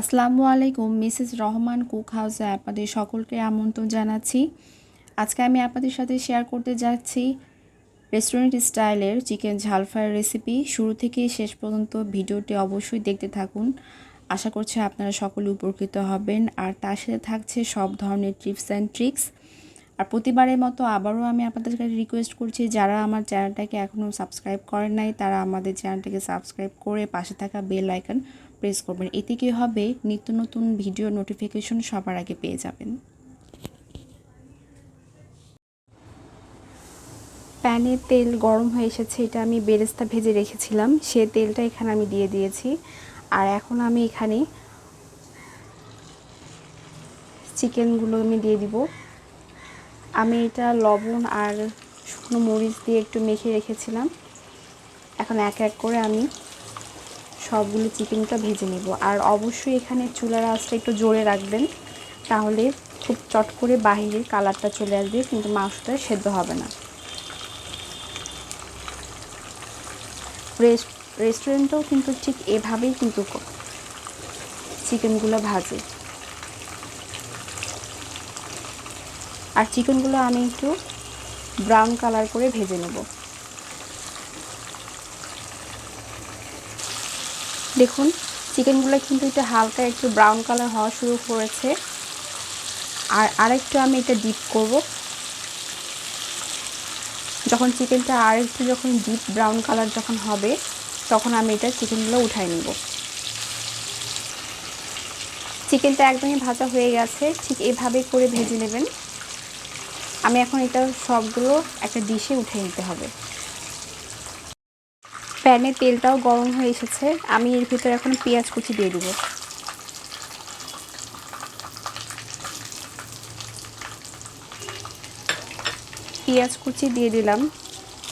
আসসালামু আলাইকুম, Mrs Rahman cook হাউসে আপনাদের সকলকে আমন্ত্রণ জানাচ্ছি। আজকে আমি আপনাদের সাথে শেয়ার করতে যাচ্ছি রেস্টুরেন্ট স্টাইলের চিকেন ঝাল ফ্রাইয়ের রেসিপি। শুরু থেকে শেষ পর্যন্ত ভিডিওটি অবশ্যই দেখতে থাকুন। আশা করছি আপনারা সকলে উপকৃত হবেন। আর তার সাথে থাকছে সব ধরনের টিপস অ্যান্ড ট্রিক্স। আর প্রতিবারের মতো আবারও আমি আপনাদের কাছে রিকোয়েস্ট করছি, যারা আমার চ্যানেলটাকে এখনও সাবস্ক্রাইব করেন নাই, তারা আমাদের চ্যানেলটাকে সাবস্ক্রাইব করে পাশে থাকা বেল আইকন প্রেস করবেন। এতে কী হবে? নিত্য নতুন ভিডিও নোটিফিকেশন সবার আগে পেয়ে যাবেন। প্যানে তেল গরম হয়ে এসেছে, এটা আমি বেরেস্তা ভেজে রেখেছিলাম। সে তেলটা এখানে আমি দিয়ে দিয়েছি। আর এখন আমি এখানে চিকেনগুলো আমি দিয়ে দিব। আমি এটা লবণ আর শুকনো মরিচ দিয়ে একটু মেখে রেখেছিলাম। এখন এক এক করে আমি সবগুলো চিকেনটা ভেজে নেব। আর অবশ্যই এখানে চুলার আঁচটা একটু জোরে রাখবেন, তাহলে খুব চট করে বাহিরের কালারটা চলে আসবে, কিন্তু মাংসটা সেদ্ধ হবে না। রেস্টুরেন্টেও কিন্তু ঠিক এভাবেই কিন্তু চিকেনগুলো ভাজে। আর চিকেনগুলো আমি একটু ব্রাউন কালার করে ভেজে নেব। দেখুন, চিকেনগুলো কিন্তু এটা হালকা একটু ব্রাউন কালার হওয়া শুরু করেছে। আর আরেকটু আমি এটা ডিপ করব। যখন চিকেনটা আরেকটু যখন ডিপ ব্রাউন কালার যখন হবে, তখন আমি এটা চিকেনগুলো উঠাই নেব। চিকেনটা একদমই ভাজা হয়ে গেছে, ঠিক এভাবে করে ভেজে নেবেন। আমি এখন এটা সবগুলো একটা ডিশে উঠে নিতে হবে। প্যানে তেলটাও গরম হয়ে এসেছে। আমি এর ভিতরে এখন পেঁয়াজ কুচি দিয়ে দেবো। পেঁয়াজ কুচি দিয়ে দিলাম।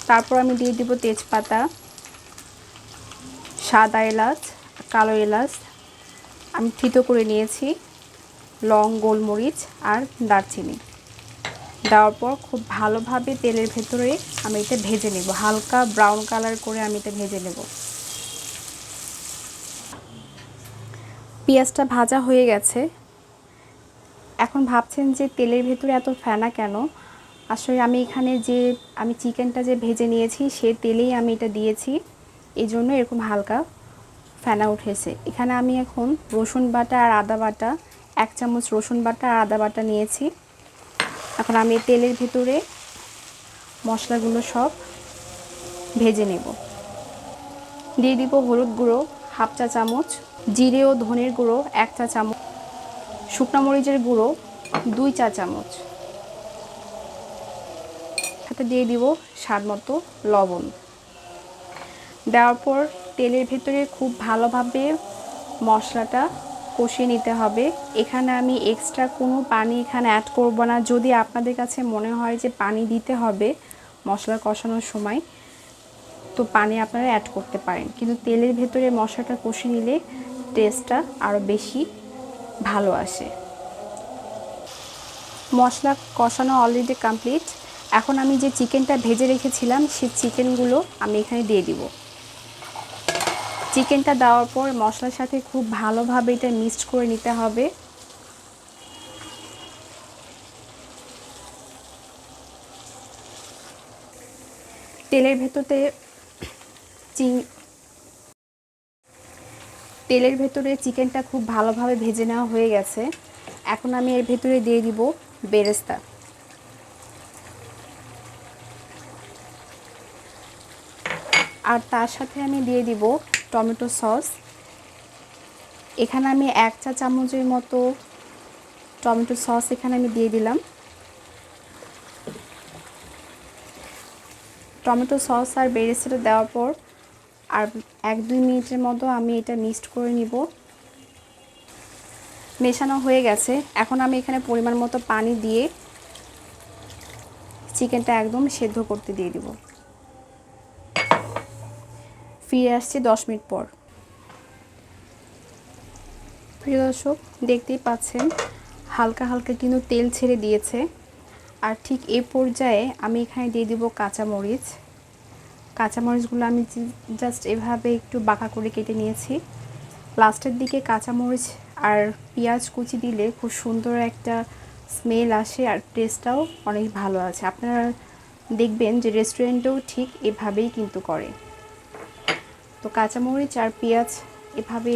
তারপর আমি দিয়ে দিব তেজপাতা, সাদা এলাচ, কালো এলাচ। আমি থিতো করে নিয়েছি, লং, গোলমরিচ আর দারচিনি। দেওয়ার পর খুব ভালোভাবে তেলের ভেতরে আমি এটা ভেজে নেব। হালকা ব্রাউন কালার করে আমি এটা ভেজে নেব। পেঁয়াজটা ভাজা হয়ে গেছে। এখন ভাবছেন যে তেলের ভেতরে এত ফেনা কেন? আসলে আমি এখানে যে আমি চিকেনটা যে ভেজে নিয়েছি, সে তেলেই আমি এটা দিয়েছি। এই জন্য এরকম হালকা ফেনা উঠেছে। এখানে আমি এখন রসুন বাটা আর আদা বাটা, এক চামচ রসুন বাটা আর আদা বাটা নিয়েছি। এখন আমি তেলের ভিতরে মশলাগুলো সব ভেজে নেব। দিয়ে দিব হলুদ গুঁড়ো, হাফ চা চামচ, জিরে ও ধনের গুঁড়ো, এক চা চামচ, শুকনো মরিচের গুঁড়ো, দুই চা চামচ। সাথে দিয়ে দিব স্বাদ মতো লবণ। দেওয়ার পর তেলের ভেতরে খুব ভালোভাবে মশলাটা কষিয়ে নিতে হবে। এখানে আমি এক্সট্রা কোনো পানি এখানে অ্যাড করব না। যদি আপনাদের কাছে মনে হয় যে পানি দিতে হবে মশলা কষানোর সময়, তো পানি আপনারা অ্যাড করতে পারেন। কিন্তু তেলের ভেতরে মশলাটা কষে নিলে টেস্টটা আরও বেশি ভালো আসে। মশলা কষানো অলরেডি কমপ্লিট এখন আমি যে চিকেনটা ভেজে রেখেছিলাম, সেই চিকেনগুলো আমি এখানে দিয়ে দিব। চিকেনটা দেওয়ার পর মশলার সাথে খুব ভালোভাবে এটা মিক্সড করে নিতে হবে। তেলের ভেতরে চি, তেলের ভেতরে চিকেনটা খুব ভালোভাবে ভেজে নেওয়া হয়ে গেছে। এখন আমি এর ভেতরে দিয়ে দিব বেরেস্তা। আর তার সাথে আমি দিয়ে দিব টমেটো সস। এখানে আমি এক চা চামচের মতো টমেটো সস এখানে আমি দিয়ে দিলাম। টমেটো সস আর বেরেস্তাটা দেওয়ার পর আর এক দুই মিনিটের মতো আমি এটা মিক্সড করে নিব। মেশানো হয়ে গেছে। এখন আমি এখানে পরিমাণ মতো পানি দিয়ে চিকেনটা একদম সেদ্ধ করতে দিয়ে দিব। ফিরে আসছি দশ মিনিট পর। প্রিয় দর্শক, দেখতেই পাচ্ছেন, হালকা হালকা কিন্তু তেল ছেড়ে দিয়েছে। আর ঠিক এ পর্যায়ে আমি এখানে দিয়ে দিব কাঁচামরিচ। কাঁচামরিচগুলো আমি জাস্ট এভাবে একটু বাঁকা করে কেটে নিয়েছি। লাস্টের দিকে কাঁচামরিচ আর পেঁয়াজ কুচি দিলে খুব সুন্দর একটা স্মেল আসে আর টেস্টটাও অনেক ভালো আছে। আপনারা দেখবেন যে রেস্টুরেন্টেও ঠিক এভাবেই কিন্তু করে। তো কাঁচামরিচ আর পেঁয়াজ এভাবে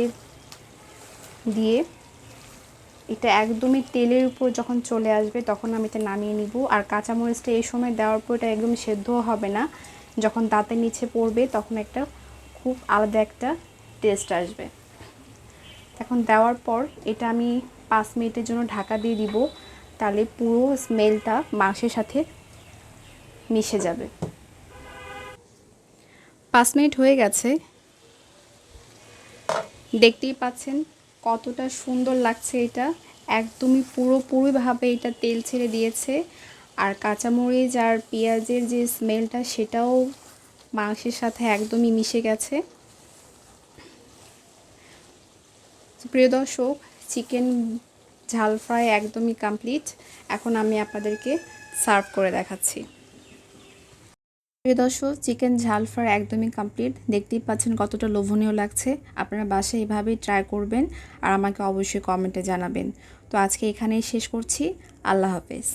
দিয়ে এটা একদমই তেলের উপর যখন চলে আসবে তখন আমি এটা নামিয়ে নিব। আর কাঁচামরিচটা এই সময় দেওয়ার পর এটা একদম সেদ্ধও হবে না। যখন দাঁতের নিচে পড়বে তখন একটা খুব আলাদা একটা টেস্ট আসবে। এখন দেওয়ার পর এটা আমি পাঁচ মিনিটের জন্য ঢাকা দিয়ে দিব। তাহলে পুরো স্মেলটা মাংসের সাথে মিশে যাবে। পাঁচ মিনিট হয়ে গেছে। দেখতেই পাচ্ছেন কতটা সুন্দর লাগছে এটা। একদমই পুরোপুরিভাবে এটা তেল ছেড়ে দিয়েছে। আর কাঁচামরিচ আর পেঁয়াজের যে স্মেলটা, সেটাও মাংসের সাথে একদমই মিশে গেছে। প্রিয় দর্শক, চিকেন ঝাল ফ্রাই একদমই কমপ্লিট এখন আমি আপনাদেরকে সার্ভ করে দেখাচ্ছি। প্রিয় দর্শক, চিকেন ঝাল ফ্রাই একদমই কমপ্লিট দেখতেই পাচ্ছেন কতটা লোভনীয় লাগছে। আপনারা বাসায় এভাবেই ট্রাই করবেন আর আমাকে অবশ্যই কমেন্টে জানাবেন। তো আজকে এখানেই শেষ করছি। আল্লাহ হাফেজ।